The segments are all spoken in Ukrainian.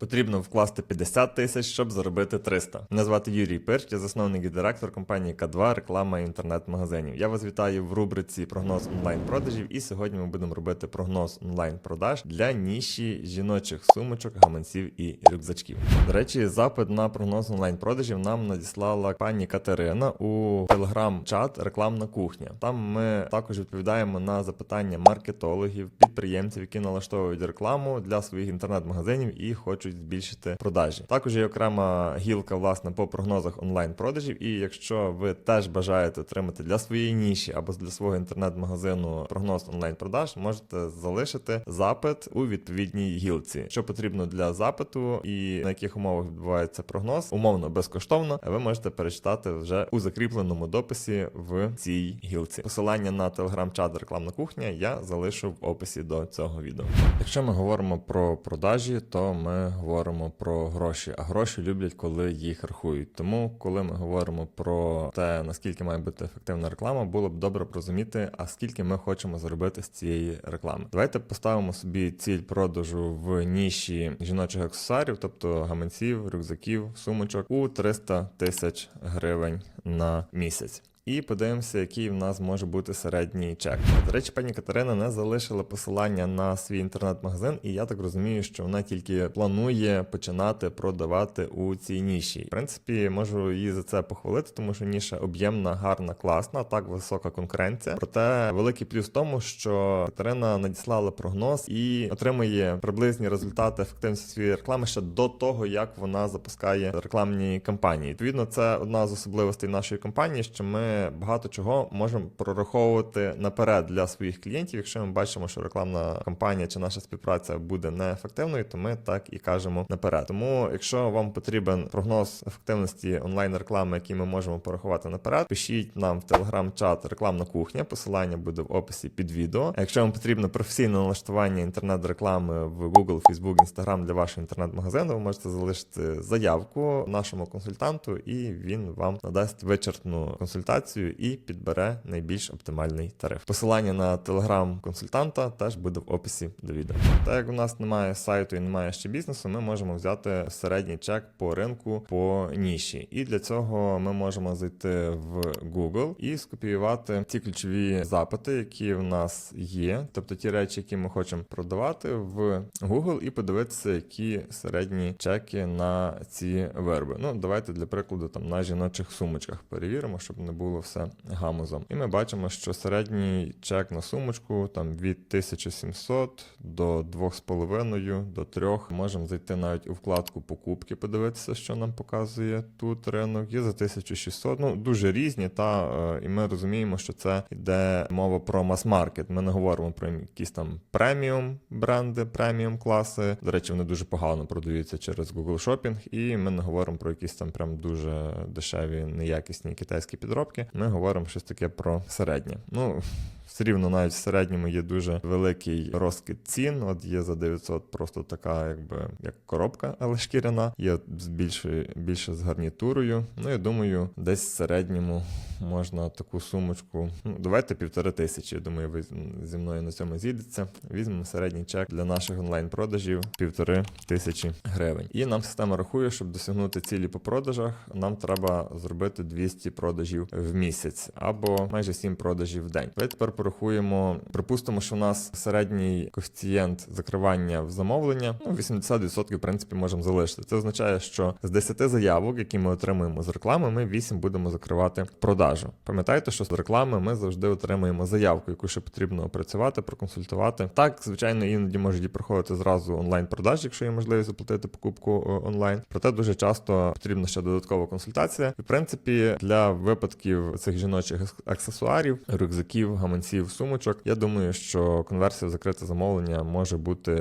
Потрібно вкласти 50 тисяч, щоб заробити 300. Мене звати Юрій Пирч, я засновник і директор компанії К2 реклама інтернет-магазинів. Я вас вітаю в рубриці прогноз онлайн-продажів. І сьогодні ми будемо робити прогноз онлайн-продаж для ніші жіночих сумочок, гаманців і рюкзачків. До речі, запит на прогноз онлайн-продажів нам надіслала пані Катерина у телеграм-чат Рекламна кухня. Там ми також відповідаємо на запитання маркетологів, підприємців, які налаштовують рекламу для своїх інтернет-магазинів і хочуть збільшити продажі. Також є окрема гілка власне по прогнозах онлайн-продажів. І якщо ви теж бажаєте отримати для своєї ніші або для свого інтернет-магазину прогноз онлайн-продаж, можете залишити запит у відповідній гілці. Що потрібно для запиту і на яких умовах відбувається прогноз, умовно безкоштовно, ви можете перечитати вже у закріпленому дописі в цій гілці. Посилання на телеграм-чат рекламна кухня я залишу в описі до цього відео. Якщо ми говоримо про продажі, то ми говоримо про гроші. А гроші люблять, коли їх рахують. Тому, коли ми говоримо про те, наскільки має бути ефективна реклама, було б добре розуміти, а скільки ми хочемо заробити з цієї реклами. Давайте поставимо собі ціль продажу в ніші жіночих аксесуарів, тобто гаманців, рюкзаків, сумочок у 300 тисяч гривень на місяць. І подивимося, який в нас може бути середній чек. До речі, пані Катерина не залишила посилання на свій інтернет-магазин, і я так розумію, що вона тільки планує починати продавати у цій ніші. В принципі, можу її за це похвалити, тому що ніша об'ємна, гарна, класна, так висока конкуренція. Проте великий плюс в тому, що Катерина надіслала прогноз і отримує приблизні результати ефективності своєї реклами ще до того, як вона запускає рекламні кампанії. Відповідно, це одна з особливостей нашої компанії, що ми багато чого можемо прораховувати наперед для своїх клієнтів. Якщо ми бачимо, що рекламна кампанія чи наша співпраця буде неефективною, то ми так і кажемо наперед. Тому, якщо вам потрібен прогноз ефективності онлайн реклами, який ми можемо порахувати наперед, пишіть нам в телеграм-чат рекламна кухня. Посилання буде в описі під відео. А якщо вам потрібно професійне налаштування інтернет-реклами в Google, Facebook, Instagram для вашого інтернет-магазину, ви можете залишити заявку нашому консультанту, і він вам надасть вичерпну консультацію і підбере найбільш оптимальний тариф. Посилання на телеграм-консультанта теж буде в описі до відео. Так як у нас немає сайту і немає ще бізнесу, ми можемо взяти середній чек по ринку по ніші. І для цього ми можемо зайти в Google і скопіювати ті ключові запити, які в нас є, тобто ті речі, які ми хочемо продавати в Google, і подивитися, які середні чеки на ці вироби. Ну, давайте для прикладу там на жіночих сумочках перевіримо, щоб не було все гамузом. І ми бачимо, що середній чек на сумочку там від 1700 до 2,5 до 3. Можемо зайти навіть у вкладку покупки, подивитися, що нам показує тут ринок. Є за 1600. Ну дуже різні, та е, і ми розуміємо, що це йде мова про мас-маркет. Ми не говоримо про якісь там преміум бренди, преміум класи. До речі, вони дуже погано продаються через Google Shopping, і ми не говоримо про якісь там прям дуже дешеві, неякісні китайські підробки. Ми говоримо щось таке про середнє. Ну все рівно навіть в середньому є дуже великий розкид цін. От є за 900 просто така, якби як коробка, але шкіряна. Є з більше, більше з гарнітурою. Ну я думаю, десь в середньому можна таку сумочку. Ну давайте півтори тисячі. Я думаю, ви зі мною на цьому зійдеться. Візьмемо середній чек для наших онлайн-продажів півтори тисячі гривень. І нам система рахує, щоб досягнути цілі по продажах. Нам треба зробити 200 продажів в місяць або майже 7 продажів в день. Давайте тепер порахуємо. Припустимо, що у нас середній коефіцієнт закривання в замовлення. Ну 80% в принципі можемо залишити. Це означає, що з 10 заявок, які ми отримуємо з реклами, ми 8 будемо закривати продажу. Пам'ятайте, що з реклами ми завжди отримуємо заявку, яку ще потрібно опрацювати, проконсультувати. Так, звичайно, іноді можуть і проходити зразу онлайн-продажі, якщо є можливість заплатити покупку е, онлайн. Проте дуже часто потрібна ще додаткова консультація. І в принципі, для випадків цих жіночих аксесуарів, рюкзаків, гаманців, сумочок, я думаю, що конверсія в закрите замовлення може бути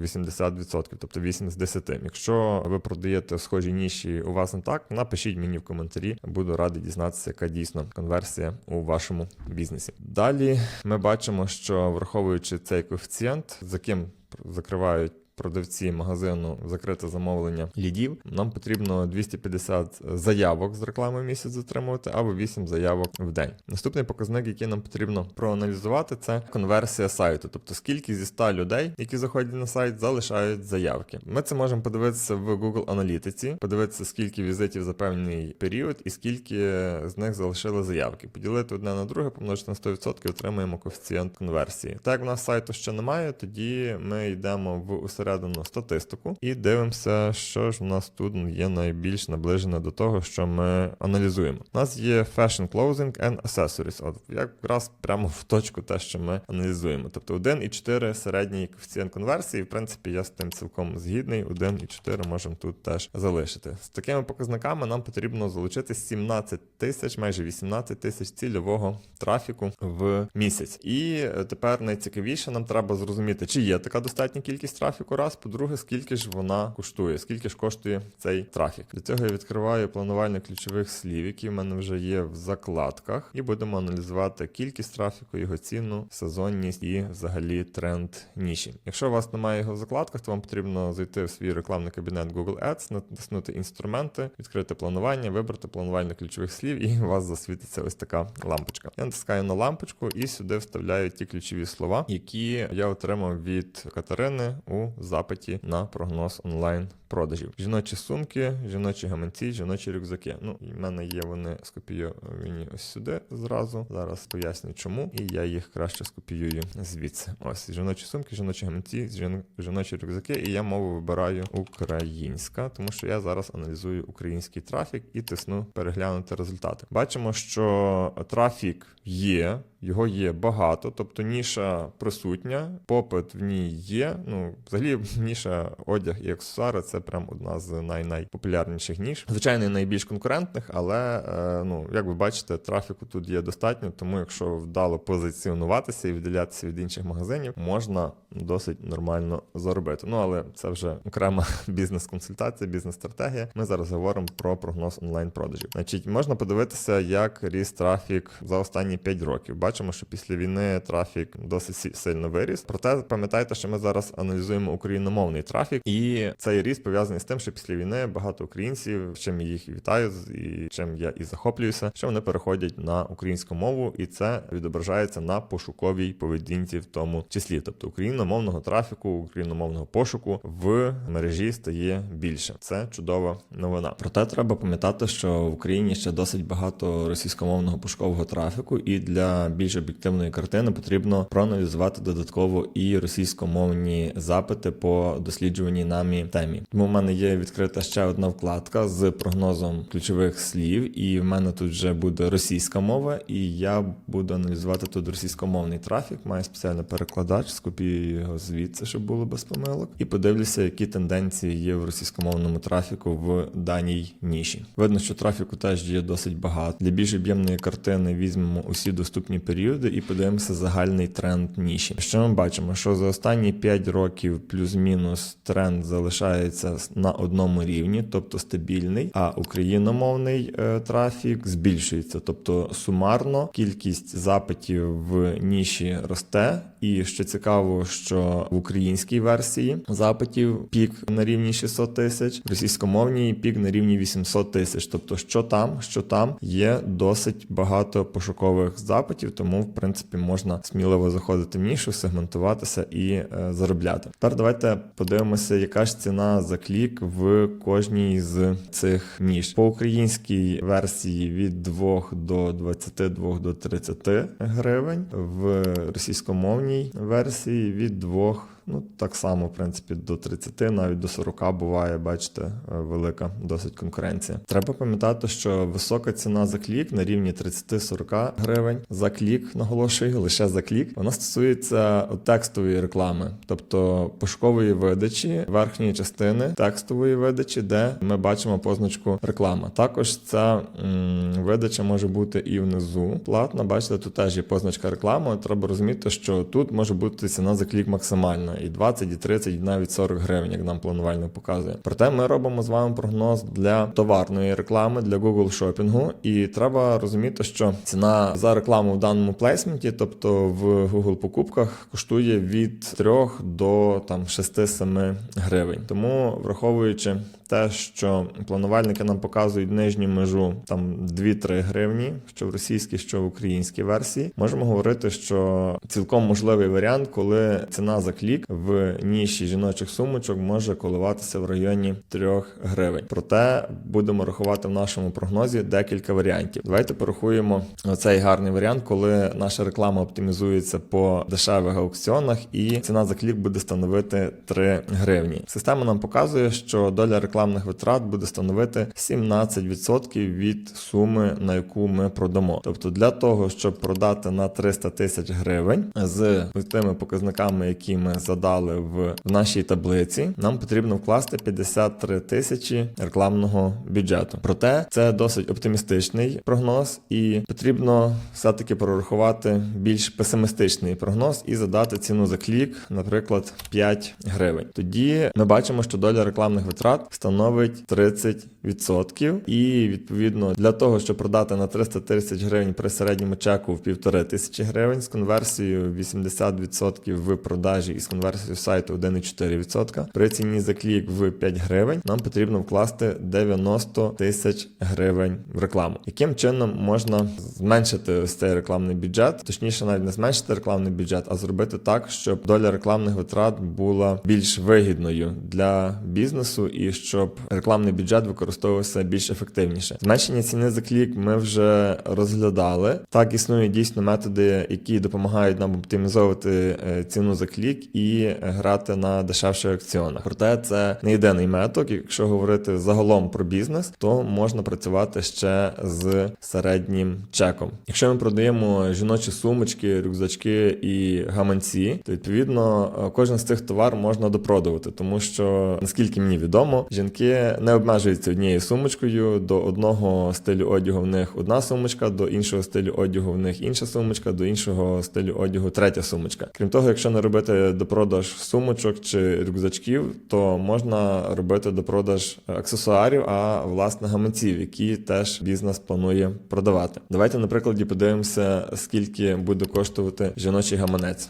80%, тобто 8 з 10. Якщо ви продаєте схожі ніші, у вас не так, напишіть мені в коментарі. Буду радий дізнатися, яка дійсно конверсія у вашому бізнесі. Далі ми бачимо, що враховуючи цей коефіцієнт, за ким закривають продавці магазину закрите замовлення лідів, нам потрібно 250 заявок з реклами місяць отримувати або 8 заявок в день. Наступний показник, який нам потрібно проаналізувати, це конверсія сайту, тобто скільки зі 100 людей, які заходять на сайт, залишають заявки. Ми це можемо подивитися в Google Аналітиці, подивитися, скільки візитів за певний період і скільки з них залишили заявки. Поділити одне на друге, помножити на 100%, отримаємо коефіцієнт конверсії. Так як в нас сайту ще немає, тоді ми йдемо в усередину статистику і дивимося, що ж у нас тут є найбільш наближене до того, що ми аналізуємо. У нас є Fashion Clothing and Accessories. От якраз прямо в точку те, що ми аналізуємо. Тобто 1,4 середній коефіцієнт конверсії. В принципі, я з тим цілком згідний. 1,4 можемо тут теж залишити. З такими показниками нам потрібно залучити 17 тисяч, майже 18 тисяч цільового трафіку в місяць. І е, тепер найцікавіше нам треба зрозуміти, чи є така достатня кількість трафіку. Раз, по-друге, скільки ж вона коштує, скільки ж коштує цей трафік. Для цього я відкриваю планування ключових слів, які в мене вже є в закладках, і будемо аналізувати кількість трафіку, його ціну, сезонність і взагалі тренд ніші. Якщо у вас немає його в закладках, то вам потрібно зайти в свій рекламний кабінет Google Ads, натиснути інструменти, відкрити планування, вибрати планування ключових слів, і у вас засвітиться ось така лампочка. Я натискаю на лампочку і сюди вставляю ті ключові слова, які я отримав від Катерини у запиті на прогноз онлайн. Продажів жіночі сумки, жіночі гаманці, жіночі рюкзаки. Ну в мене є вони скопійовані ось сюди зразу. Зараз поясню чому, і я їх краще скопіюю звідси. Ось жіночі сумки, жіночі гаманці, жін- жіночі рюкзаки. І я мову вибираю українська, тому що я зараз аналізую український трафік і тисну переглянути результати. Бачимо, що трафік є. Його є багато, тобто ніша присутня, попит в ній є. Ну, взагалі, ніша одяг і аксесуари це прям одна з най найпопулярніших ніж. Звичайно, найбільш конкурентних, але е, ну, як ви бачите, трафіку тут є достатньо, тому якщо вдало позиціонуватися і відділятися від інших магазинів, можна досить нормально заробити. Ну але це вже окрема бізнес-консультація, бізнес-стратегія. Ми зараз говоримо про прогноз онлайн-продажів. Значить, можна подивитися, як ріс трафік за останні 5 років. Бачимо, що після війни трафік досить сильно виріс. Проте пам'ятайте, що ми зараз аналізуємо україномовний трафік, і цей ріст пов'язаний з тим, що після війни багато українців, чим їх вітаю, і чим я і захоплююся, що вони переходять на українську мову, і це відображається на пошуковій поведінці, в тому числі. Тобто україномовного трафіку, україномовного пошуку в мережі стає більше. Це чудова новина. Проте треба пам'ятати, що в Україні ще досить багато російськомовного пошукового трафіку, і для більш об'єктивної картини потрібно проаналізувати додатково і російськомовні запити по досліджуваній нами темі. Тому в мене є відкрита ще одна вкладка з прогнозом ключових слів, і в мене тут вже буде російська мова, і я буду аналізувати тут російськомовний трафік. Маю спеціальний перекладач, скопію його звідси, щоб було без помилок, і подивлюся, які тенденції є в російськомовному трафіку в даній ніші. Видно, що трафіку теж є досить багато. Для більш об'ємної картини візьмемо усі доступні періоди і подивимося загальний тренд ніші. Що ми бачимо, що за останні 5 років плюс-мінус тренд залишається на одному рівні, тобто стабільний, а україномовний е, трафік збільшується. Тобто сумарно кількість запитів в ніші росте. І що цікаво, що в українській версії запитів пік на рівні 600 тисяч, в російськомовній пік на рівні 800 тисяч. Тобто, що там, що там є досить багато пошукових запитів, тому в принципі можна сміливо заходити в нішу, сегментуватися і е, заробляти. Тепер давайте подивимося, яка ж ціна за клік в кожній з цих ніж. По українській версії від 2 до 22 до 30 гривень, в російськомовній версії від 2 Ну, так само, в принципі, до 30, навіть до 40 буває, бачите, е, велика досить конкуренція. Треба пам'ятати, що висока ціна за клік на рівні 30-40 гривень за клік, наголошую, лише за клік. Вона стосується текстової реклами, тобто пошукової видачі верхньої частини текстової видачі, де ми бачимо позначку реклама. Також ця м, видача може бути і внизу платна. Бачите, тут теж є позначка реклами. Треба розуміти, що тут може бути ціна за клік максимальна. І 20, і 30, і навіть 40 гривень, як нам планувальник показує. Проте ми робимо з вами прогноз для товарної реклами, для Google шопінгу, і треба розуміти, що ціна за рекламу в даному плейсменті, тобто в Google покупках, коштує від 3 до там 6-7 гривень. Тому враховуючи те, що планувальники нам показують нижню межу там 2-3 гривні, що в російській, що в українській версії, можемо говорити, що цілком можливий варіант, коли ціна за клік в ніші жіночих сумочок може коливатися в районі 3 гривень. Проте будемо рахувати в нашому прогнозі декілька варіантів. Давайте порахуємо цей гарний варіант, коли наша реклама оптимізується по дешевих аукціонах, і ціна за клік буде становити 3 гривні. Система нам показує, що доля рекламних витрат буде становити 17% від суми, на яку ми продамо. Тобто для того, щоб продати на 300 тисяч гривень з тими показниками, які ми задали в, нашій таблиці, нам потрібно вкласти 53 тисячі рекламного бюджету. Проте це досить оптимістичний прогноз, і потрібно все-таки прорахувати більш песимістичний прогноз і задати ціну за клік, наприклад, 5 гривень. Тоді ми бачимо, що доля рекламних витрат становить 30%. І відповідно для того, щоб продати на 300 тисяч гривень при середньому чеку в півтори тисячі гривень з конверсією 80% в продажі і з конверсією сайту 1,4%, при ціні за клік в 5 гривень нам потрібно вкласти 90 тисяч гривень в рекламу. Яким чином можна зменшити ось цей рекламний бюджет, точніше, навіть не зменшити рекламний бюджет, а зробити так, щоб доля рекламних витрат була більш вигідною для бізнесу і щоб рекламний бюджет використовувався більш ефективніше. Зменшення ціни за клік ми вже розглядали. Так існують дійсно методи, які допомагають нам оптимізовувати е, ціну за клік і грати на дешевших акціонах. Проте це не єдиний метод. Якщо говорити загалом про бізнес, то можна працювати ще з середнім чеком. Якщо ми продаємо жіночі сумочки, рюкзачки і гаманці, то відповідно е, кожен з цих товар можна допродувати, тому що наскільки мені відомо, жінки не обмежуються однією сумочкою. До одного стилю одягу в них одна сумочка, до іншого стилю одягу в них інша сумочка, до іншого стилю одягу третя сумочка. Крім того, якщо не робити допродаж сумочок чи рюкзачків, то можна робити допродаж аксесуарів, а власне гаманців, які теж бізнес планує продавати. Давайте на прикладі подивимося, скільки буде коштувати жіночий гаманець.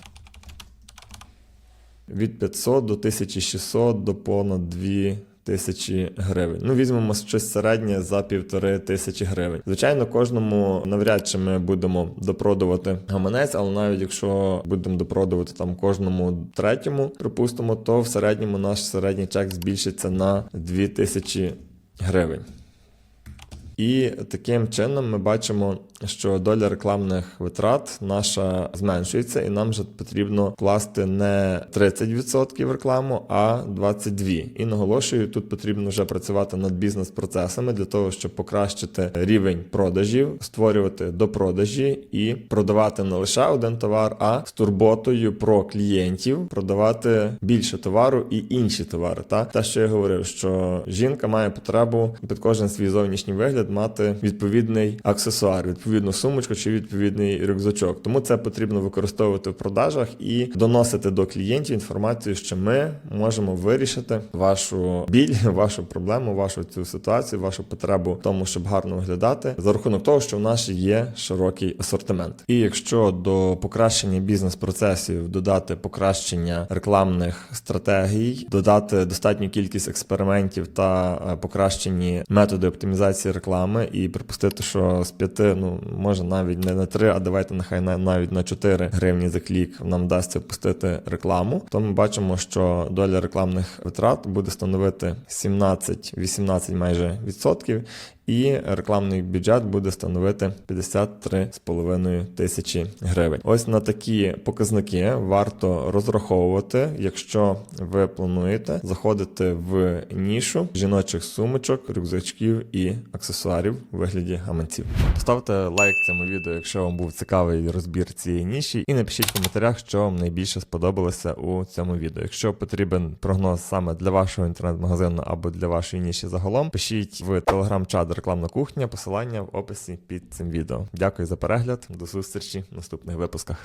Від 500 до 1600 до понад 2 тисячі гривень. Ну, візьмемо щось середнє за півтори тисячі гривень. Звичайно, кожному навряд чи ми будемо допродувати гаманець, але навіть якщо будемо допродувати там кожному третьому, припустимо, то в середньому наш середній чек збільшиться на 2 тисячі гривень. І таким чином ми бачимо, що доля рекламних витрат наша зменшується, і нам вже потрібно вкласти не 30% в рекламу, а 22%. І наголошую, тут потрібно вже працювати над бізнес-процесами для того, щоб покращити рівень продажів, створювати допродажі і продавати не лише один товар, а з турботою про клієнтів продавати більше товару і інші товари. Та те, що я говорив, що жінка має потребу під кожен свій зовнішній вигляд мати відповідний аксесуар, відповідну сумочку чи відповідний рюкзачок. Тому це потрібно використовувати в продажах і доносити до клієнтів інформацію, що ми можемо вирішити вашу біль, вашу проблему, вашу цю ситуацію, вашу потребу в тому, щоб гарно виглядати, за рахунок того, що в нас є широкий асортимент. І якщо до покращення бізнес-процесів додати покращення рекламних стратегій, додати достатню кількість експериментів та е, покращені методи оптимізації реклами, і припустити, що з п'яти, ну може навіть не на 3, а давайте нехай навіть на 4 гривні за клік нам вдасться пустити рекламу, то ми бачимо, що доля рекламних витрат буде становити 17-18 майже відсотків. І рекламний бюджет буде становити 53,5 тисячі гривень. Ось на такі показники варто розраховувати, якщо ви плануєте заходити в нішу жіночих сумочок, рюкзачків і аксесуарів у вигляді гаманців. Ставте лайк цьому відео, якщо вам був цікавий розбір цієї ніші, і напишіть в коментарях, що вам найбільше сподобалося у цьому відео. Якщо потрібен прогноз саме для вашого інтернет-магазину або для вашої ніші загалом, пишіть в телеграм-чат рекламна кухня, посилання в описі під цим відео. Дякую за перегляд, до зустрічі в наступних випусках.